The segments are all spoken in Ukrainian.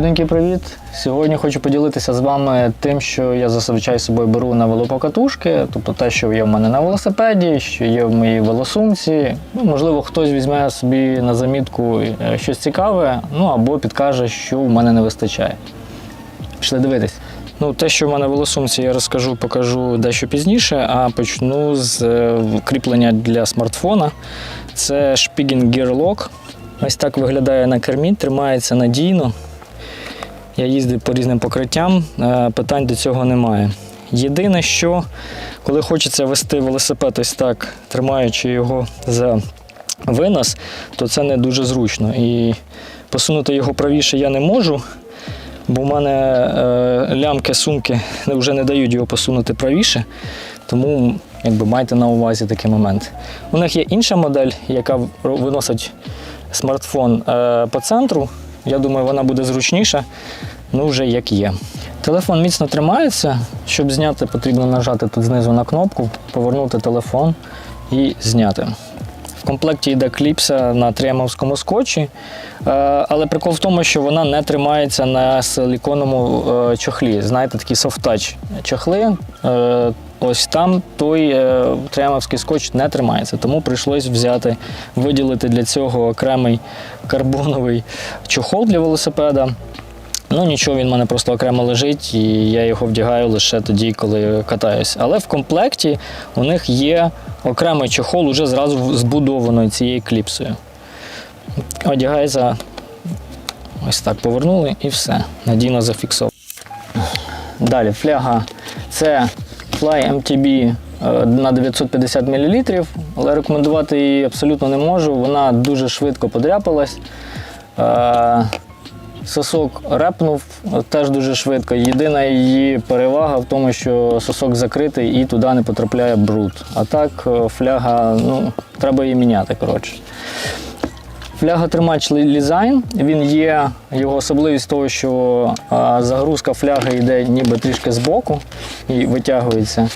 Люденький, привіт! Сьогодні хочу поділитися з вами тим, що я зазвичай з собою беру на велопокатушки, тобто те, що є в мене на велосипеді, що є в моїй велосумці. Ну, можливо, хтось візьме собі на замітку е, щось цікаве, ну або підкаже, що в мене не вистачає. Пішли дивитись. Ну, те, що в мене в велосумці, я розкажу, покажу дещо пізніше, а почну з е, кріплення для смартфона. Це Spigen Gear Lock. Ось так виглядає на кермі, тримається надійно. Я їздив по різним покриттям, е, питань до цього немає. Єдине, що коли хочеться вести велосипед ось так, тримаючи його за винос, то це не дуже зручно. І посунути його правіше я не можу, бо в мене е, лямки сумки вже не дають його посунути правіше. Тому якби майте на увазі такий момент. У них є інша модель, яка виносить смартфон е, по центру. Я думаю, вона буде зручніша, ну вже як є. Телефон міцно тримається. Щоб зняти, потрібно нажати тут знизу на кнопку, повернути телефон і зняти. В комплекті йде кліпса на триамовському скотчі, е, але прикол в тому, що вона не тримається на силіконовому е, чохлі. Знаєте, такі софт-тач чохли. Е, Ось там той триамовський скотч не тримається, тому прийшлось взяти, виділити для цього окремий карбоновий чохол для велосипеда. Ну нічого, він в мене просто окремо лежить, і я його вдягаю лише тоді, коли катаюсь. Але в комплекті у них є окремий чохол уже зразу збудований цією кліпсою. Одягається ось так повернули і все. Надійно зафіксовано. Далі фляга це Fly MTB е, на 950 мл, але рекомендувати її абсолютно не можу. Вона дуже швидко подряпалась. Е, Сосок репнув теж дуже швидко. Єдина її перевага в тому, що сосок закритий і туди не потрапляє бруд. А так е, фляга, ну, треба її міняти. коротше. Фляга тримач лізайн. Він є його особливість того, що загрузка фляги йде ніби трішки збоку і витягується.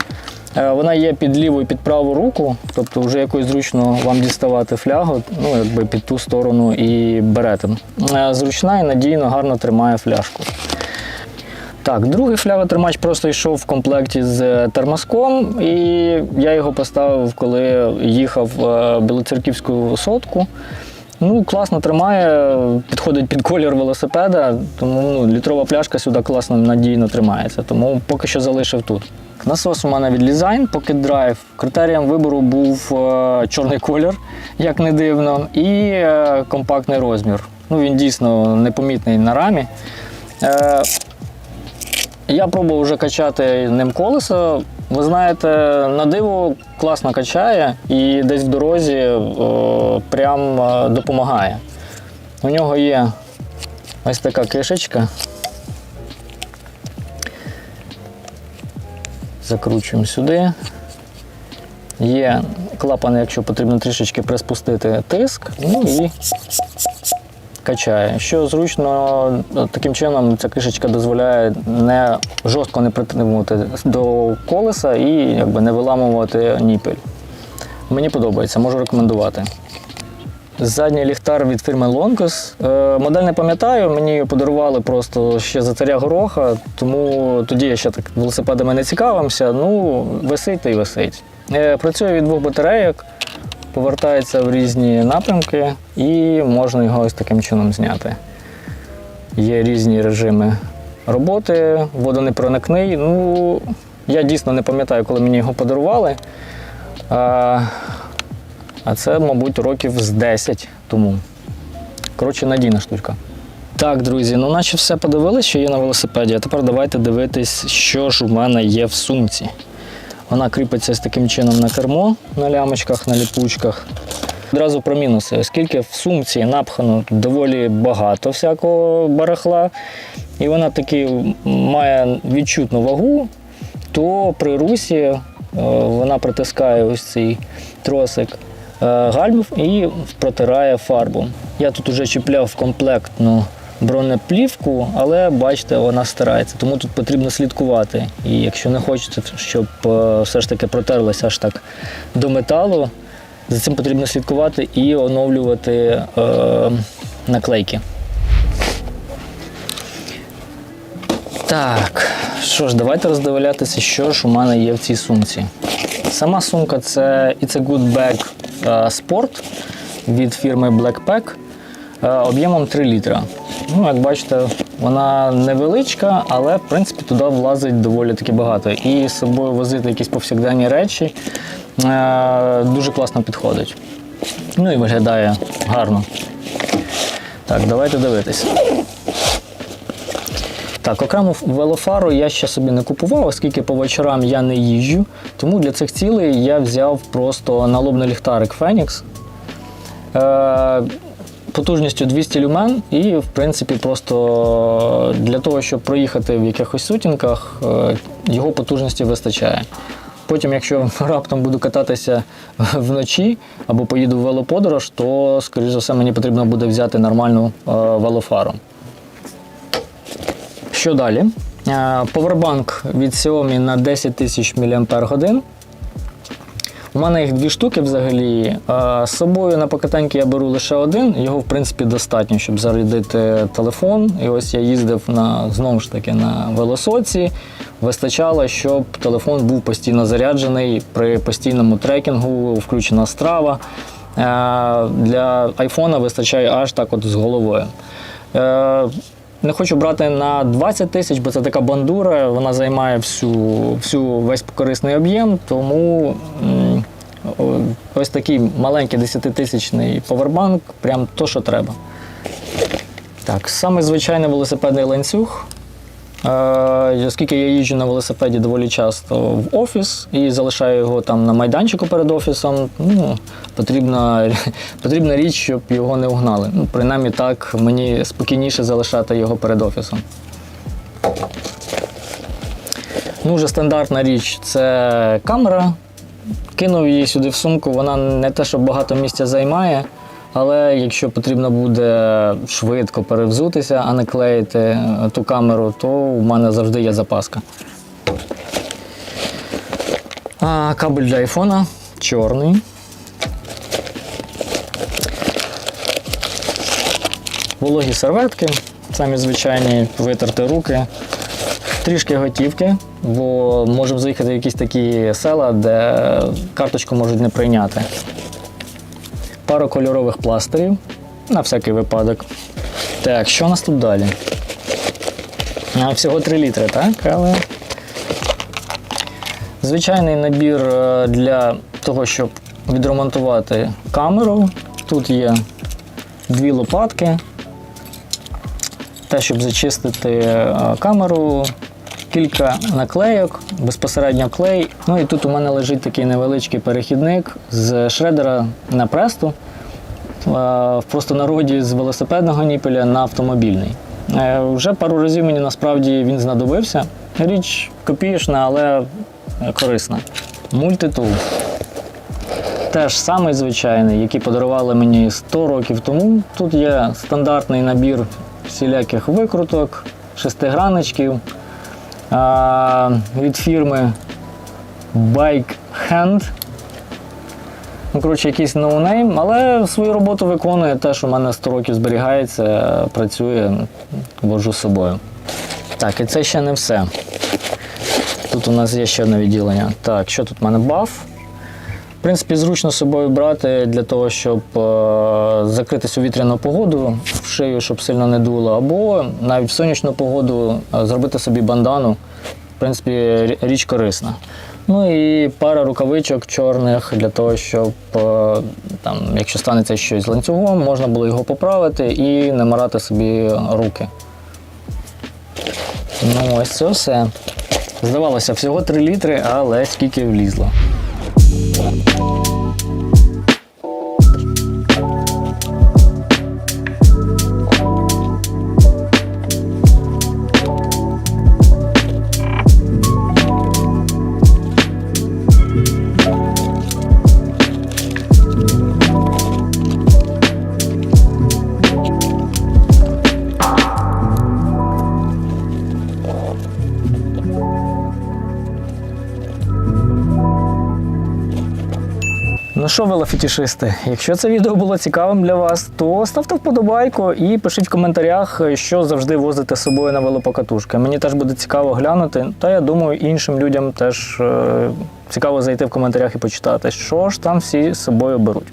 Е, Вона є під ліву і під праву руку, тобто вже якось зручно вам діставати флягу, ну якби під ту сторону і берете. Е, Зручна і надійно, гарно тримає фляжку. Так, другий фляготримач просто йшов в комплекті з термоском, і я його поставив, коли їхав е, Білоцерківську сотку. Ну, класно тримає, підходить під колір велосипеда, тому ну, літрова пляшка сюди класно надійно тримається, тому поки що залишив тут. Насос у мене від Lizine Pocket Drive. Критерієм вибору був е, чорний колір, як не дивно, і е, компактний розмір. Ну, Він дійсно непомітний на рамі. Е, я пробував вже качати ним колесо. Ви знаєте, на диво класно качає і десь в дорозі о, прям е, допомагає. У нього є ось така кишечка. Закручуємо сюди. Є клапан, якщо потрібно трішечки приспустити тиск, ну і качає. Що зручно, таким чином ця кишечка дозволяє не жорстко не притримувати до колеса і якби не виламувати ніпель. Мені подобається, можу рекомендувати. Задній ліхтар від фірми. Е, Модель не пам'ятаю, мені її подарували просто ще за царя гороха, тому тоді я ще так велосипедами не цікавився. Ну, висить та й висить. Е, Працює від двох батарейок, повертається в різні напрямки і можна його ось таким чином зняти. Є різні режими роботи, водонепроникний. Ну, я дійсно не пам'ятаю, коли мені його подарували. А, а це, мабуть, років з 10 тому. Коротше, надійна штучка. Так, друзі, ну наче все подивилися, що є на велосипеді. А тепер давайте дивитись, що ж у мене є в сумці. Вона кріпиться з таким чином на кермо, на лямочках, на ліпучках. Одразу про мінуси, оскільки в сумці напхано доволі багато всякого барахла, і вона таки має відчутну вагу, то при русі е, вона притискає ось цей тросик е, гальм і протирає фарбу. Я тут вже чіпляв комплектну бронеплівку, але бачите, вона стирається, тому тут потрібно слідкувати. І якщо не хочете, щоб е, все ж таки протерлося аж так до металу, за цим потрібно слідкувати і оновлювати е, наклейки. Так, що ж, давайте роздивлятися, що ж у мене є в цій сумці. Сама сумка це It's a Good Bag е, Sport від фірми Blackpack е, об'ємом 3 літра. Ну, як бачите, вона невеличка, але в принципі туди влазить доволі таки багато. І з собою возити якісь повсякденні речі е, дуже класно підходить. Ну і виглядає гарно. Так, давайте дивитися. Так, окрему велофару я ще собі не купував, оскільки по вечорам я не їжджу. Тому для цих цілей я взяв просто налобний ліхтарик Phoenix. Е, потужністю 200 люмен, і, в принципі, просто для того, щоб проїхати в якихось сутінках, е, його потужності вистачає. Потім, якщо раптом буду кататися вночі або поїду в велоподорож, то, скоріш за все, мені потрібно буде взяти нормальну е, велофару. Що далі? Е, Повербанк від Xiaomi на 10 тисяч мАч. У мене їх дві штуки взагалі. Е, З собою на покатанки я беру лише один. Його, в принципі, достатньо, щоб зарядити телефон. І ось я їздив на знову ж таки на велосоці. Вистачало, щоб телефон був постійно заряджений при постійному трекінгу, включена страва. Е, Для айфона вистачає аж так от з головою. Не хочу брати на 20 тисяч, бо це така бандура, вона займає всю, всю весь корисний об'єм, тому ось такий маленький 10-тисячний повербанк, прям то, що треба. Так, саме звичайний велосипедний ланцюг. Е, Оскільки я їжджу на велосипеді доволі часто в офіс і залишаю його там на майданчику перед офісом, ну, потрібна, потрібна річ, щоб його не угнали. Ну, принаймні так мені спокійніше залишати його перед офісом. Ну, вже стандартна річ це камера. Кинув її сюди в сумку, вона не те, що багато місця займає, але якщо потрібно буде швидко перевзутися, а не клеїти е, ту камеру, то в мене завжди є запаска. А, кабель для айфона чорний. Вологі серветки, самі звичайні, витерти руки. Трішки готівки, бо можемо заїхати в якісь такі села, де карточку можуть не прийняти. Пару кольорових пластирів на всякий випадок. Так, що у нас тут далі? А, всього 3 літри, так? Але звичайний набір е, для того, щоб відремонтувати камеру. Тут є дві лопатки. Те, щоб зачистити е, камеру, кілька наклейок, безпосередньо клей. Ну і тут у мене лежить такий невеличкий перехідник з шредера на престу. Е, В простонароді з велосипедного ніпеля на автомобільний. Е, Вже пару разів мені насправді він знадобився. Річ копієчна, але е, корисна. Мультитул. Теж самий звичайний, який подарували мені 100 років тому. Тут є стандартний набір всіляких викруток, шестиграночків а, від фірми Bike Hand. Ну, коротше, якийсь ноунейм, але свою роботу виконує теж у мене 100 років зберігається, працює, вожу з собою. Так, і це ще не все. Тут у нас є ще одне відділення. Так, що тут у мене баф? Принципі, зручно з собою брати для того, щоб е, закритись у вітряну погоду в шию, щоб сильно не дуло, або навіть в сонячну погоду е, зробити собі бандану. В принципі, річ корисна. Ну і пара рукавичок чорних для того, щоб е, там, якщо станеться щось ланцюгом, можна було його поправити і не марати собі руки. Ну, ось це все. Здавалося, всього 3 літри, але скільки влізло. Bye. Ну що, велофетішисти, якщо це відео було цікавим для вас, то ставте вподобайку і пишіть в коментарях, що завжди возите з собою на велопокатушки. Мені теж буде цікаво глянути, та я думаю, іншим людям теж е, цікаво зайти в коментарях і почитати, що ж там всі з собою беруть.